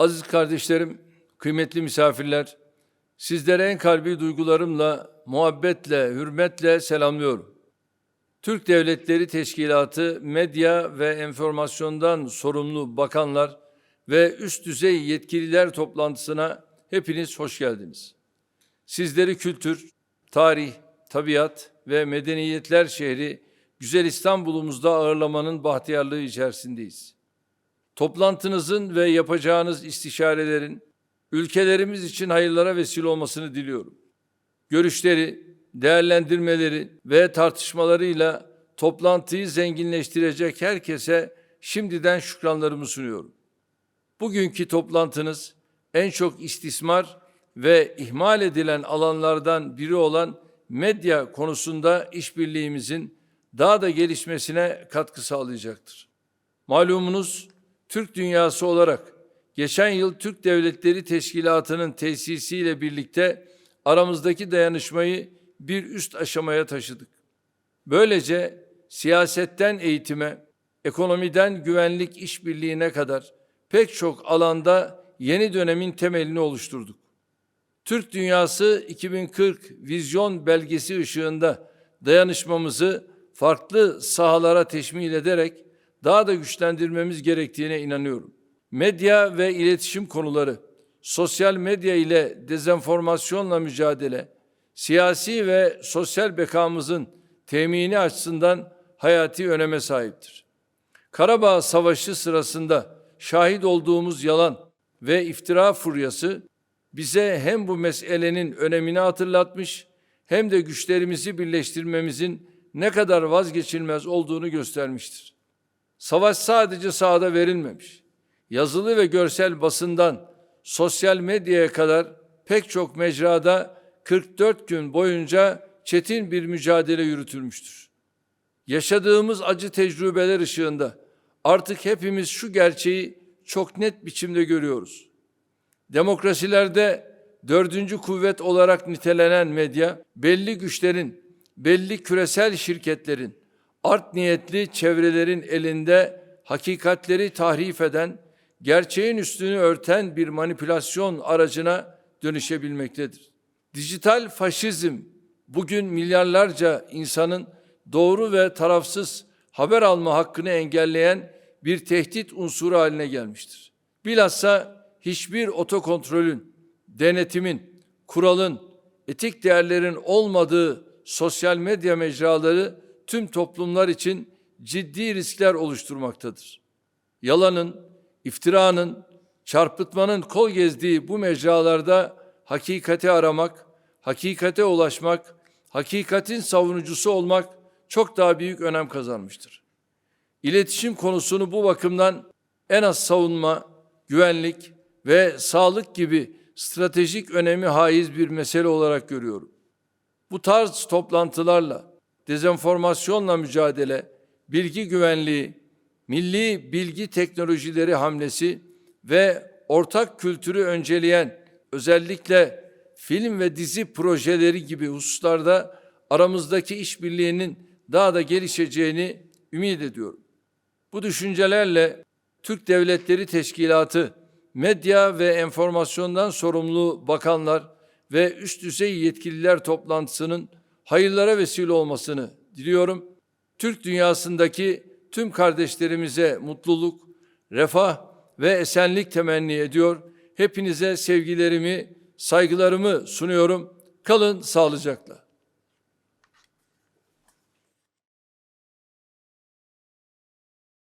Aziz kardeşlerim, kıymetli misafirler, sizlere en kalbi duygularımla, muhabbetle, hürmetle selamlıyorum. Türk Devletleri Teşkilatı medya ve enformasyondan sorumlu bakanlar ve üst düzey yetkililer toplantısına hepiniz hoş geldiniz. Sizleri kültür, tarih, tabiat ve medeniyetler şehri güzel İstanbul'umuzda ağırlamanın bahtiyarlığı içerisindeyiz. Toplantınızın ve yapacağınız istişarelerin ülkelerimiz için hayırlara vesile olmasını diliyorum. Görüşleri, değerlendirmeleri ve tartışmalarıyla toplantıyı zenginleştirecek herkese şimdiden şükranlarımı sunuyorum. Bugünkü toplantınız en çok istismar ve ihmal edilen alanlardan biri olan medya konusunda işbirliğimizin daha da gelişmesine katkı sağlayacaktır. Malumunuz Türk dünyası olarak geçen yıl Türk Devletleri Teşkilatı'nın tesisiyle birlikte aramızdaki dayanışmayı bir üst aşamaya taşıdık. Böylece siyasetten eğitime, ekonomiden güvenlik işbirliğine kadar pek çok alanda yeni dönemin temelini oluşturduk. Türk Dünyası 2040 vizyon belgesi ışığında dayanışmamızı farklı sahalara teşmil ederek daha da güçlendirmemiz gerektiğine inanıyorum. Medya ve iletişim konuları, sosyal medya ile dezenformasyonla mücadele, siyasi ve sosyal bekamızın temini açısından hayati öneme sahiptir. Karabağ Savaşı sırasında şahit olduğumuz yalan ve iftira furyası bize hem bu meselenin önemini hatırlatmış hem de güçlerimizi birleştirmemizin ne kadar vazgeçilmez olduğunu göstermiştir. Savaş sadece sahada verilmemiş. Yazılı ve görsel basından sosyal medyaya kadar pek çok mecrada 44 gün boyunca çetin bir mücadele yürütülmüştür. Yaşadığımız acı tecrübeler ışığında artık hepimiz şu gerçeği çok net biçimde görüyoruz. Demokrasilerde dördüncü kuvvet olarak nitelenen medya, belli güçlerin, belli küresel şirketlerin, art niyetli çevrelerin elinde hakikatleri tahrif eden, gerçeğin üstünü örten bir manipülasyon aracına dönüşebilmektedir. Dijital faşizm bugün milyarlarca insanın doğru ve tarafsız haber alma hakkını engelleyen bir tehdit unsuru haline gelmiştir. Bilhassa hiçbir otokontrolün, denetimin, kuralın, etik değerlerin olmadığı sosyal medya mecraları tüm toplumlar için ciddi riskler oluşturmaktadır. Yalanın, iftiranın, çarpıtmanın kol gezdiği bu mecralarda hakikati aramak, hakikate ulaşmak, hakikatin savunucusu olmak çok daha büyük önem kazanmıştır. İletişim konusunu bu bakımdan en az savunma, güvenlik ve sağlık gibi stratejik önemi haiz bir mesele olarak görüyorum. Bu tarz toplantılarla dezenformasyonla mücadele, bilgi güvenliği, milli bilgi teknolojileri hamlesi ve ortak kültürü önceleyen özellikle film ve dizi projeleri gibi hususlarda aramızdaki işbirliğinin daha da gelişeceğini ümit ediyorum. Bu düşüncelerle Türk Devletleri Teşkilatı, medya ve enformasyondan sorumlu bakanlar ve üst düzey yetkililer toplantısının hayırlara vesile olmasını diliyorum. Türk dünyasındaki tüm kardeşlerimize mutluluk, refah ve esenlik temenni ediyor. Hepinize sevgilerimi, saygılarımı sunuyorum. Kalın sağlıcakla.